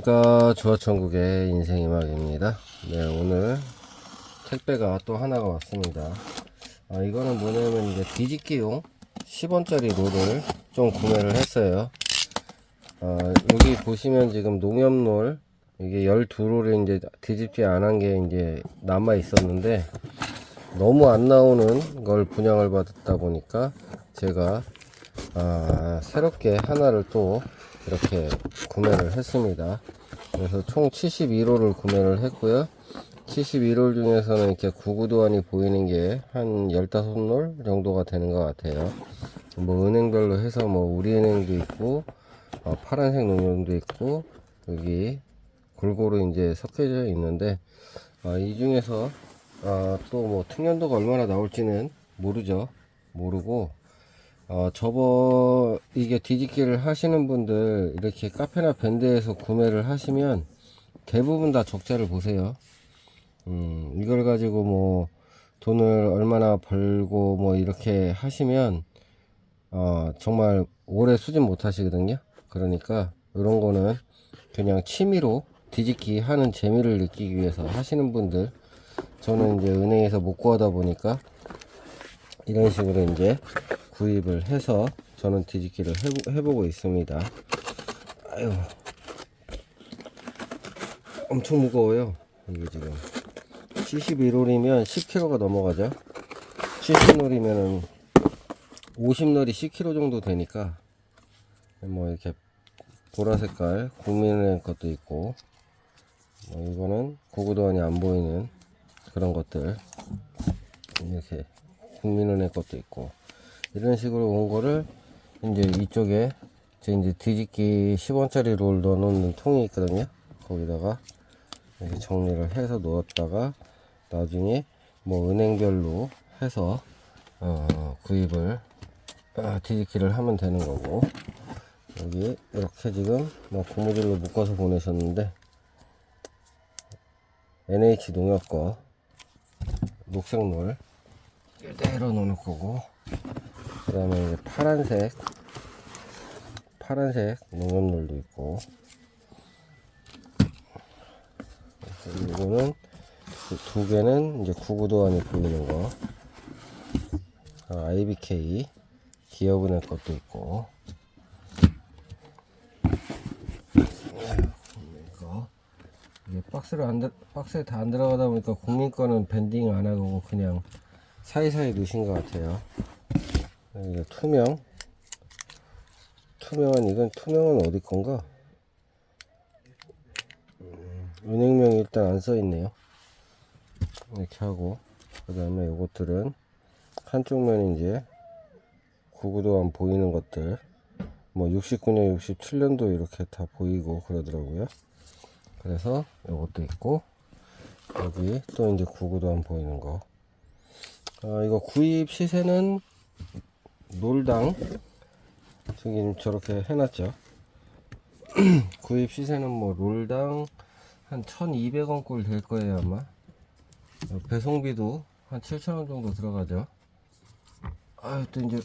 안녕하십니까. 조화천국의 인생이막입니다. 네 오늘 택배가 또 하나가 왔습니다. 아, 이거는 뭐냐면 이제 뒤집기용 10원짜리 롤을 좀 구매를 했어요. 아, 여기 보시면 지금 농협롤 이게 12롤이 이제 안한게 이제 남아 있었는데 너무 안 나오는 걸 분양을 받았다 보니까 제가 아, 새롭게 하나를 또 이렇게 구매를 했습니다. 그래서 총 72롤을 구매를 했고요. 72롤 중에서는 이렇게 구구도안이 보이는 게 한 15롤 정도가 되는 것 같아요. 뭐 은행별로 해서 뭐 우리은행도 있고 어, 파란색 농협도 있고 여기 골고루 이제 섞여져 있는데 아, 이 중에서 아, 또뭐 특년도가 얼마나 나올지는 모르죠. 모르고 어, 저번 이게 뒤집기를 하시는 분들 이렇게 카페나 밴드에서 구매를 하시면 대부분 다 적자를 보세요. 음, 이걸 가지고 뭐 돈을 얼마나 벌고 뭐 이렇게 하시면 어, 정말 오래 수집 못 하시거든요. 그러니까 이런 거는 그냥 취미로 뒤집기 하는 재미를 느끼기 위해서 하시는 분들 저는 이제 은행에서 못 구하다 보니까 이런 식으로 이제 구입을 해서 저는 뒤집기를 해보, 해보고 있습니다. 아유, 엄청 무거워요. 이게 지금 71홀이면 10kg가 넘어가죠. 70홀이면은 50널이 10kg 정도 되니까 뭐 이렇게 보라 색깔 국민은행 것도 있고 뭐 이거는 고구도안이 안 보이는 그런 것들 이렇게 국민은행 것도 있고 이런 식으로 온 거를 이제 이쪽에 제 이제 뒤집기 10원짜리 롤 넣어놓는 통이 있거든요. 거기다가 이렇게 정리를 해서 놓았다가 나중에 뭐 은행별로 해서 어, 구입을 아, 뒤집기를 하면 되는 거고. 여기 이렇게 지금 뭐 고무줄로 묶어서 보내셨는데 NH 농협 거 녹색놀 이대로 놓을 거고 그 다음에 이제 파란색 파란색 농협놀도 있고. 이거는 그두 개는 이제 구구도안이 보이는 거. 아, IBK 기업은행 것도 있고. 이게 박스를 안 들, 박스에 다 안 들어가다 보니까 국민 거는 밴딩 안 하고 그냥 사이사이 넣으신 것 같아요. 이게 투명. 투명한 이건 투명은 어디 건가? 음, 은행명이 일단 안 써 있네요. 이렇게 하고 그 다음에 요것들은 한쪽 면이 이제 구구도 안 보이는 것들 뭐 69년 67년도 이렇게 다 보이고 그러더라고요 그래서 요것도 있고 여기 또 이제 구구도 안 보이는 거 아, 이거 구입 시세는 놀당 지금 저렇게 해놨죠 구입 시세는 뭐 롤당 한 1200원 꼴 될 거예요 아마 어, 배송비도 한 7,000원 정도 들어가죠. 아유, 또 이제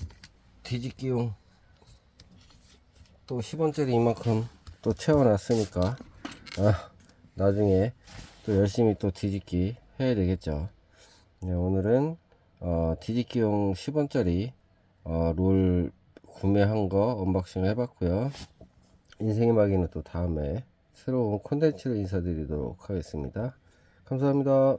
뒤집기용 또 10원짜리 이만큼 또 채워놨으니까, 아, 나중에 또 열심히 또 뒤집기 해야 되겠죠. 네, 오늘은, 어, 뒤집기용 10원짜리, 어, 롤 구매한 거 언박싱 해봤고요. 인생의 마기는 또 다음에 새로운 콘텐츠로 인사드리도록 하겠습니다. 감사합니다.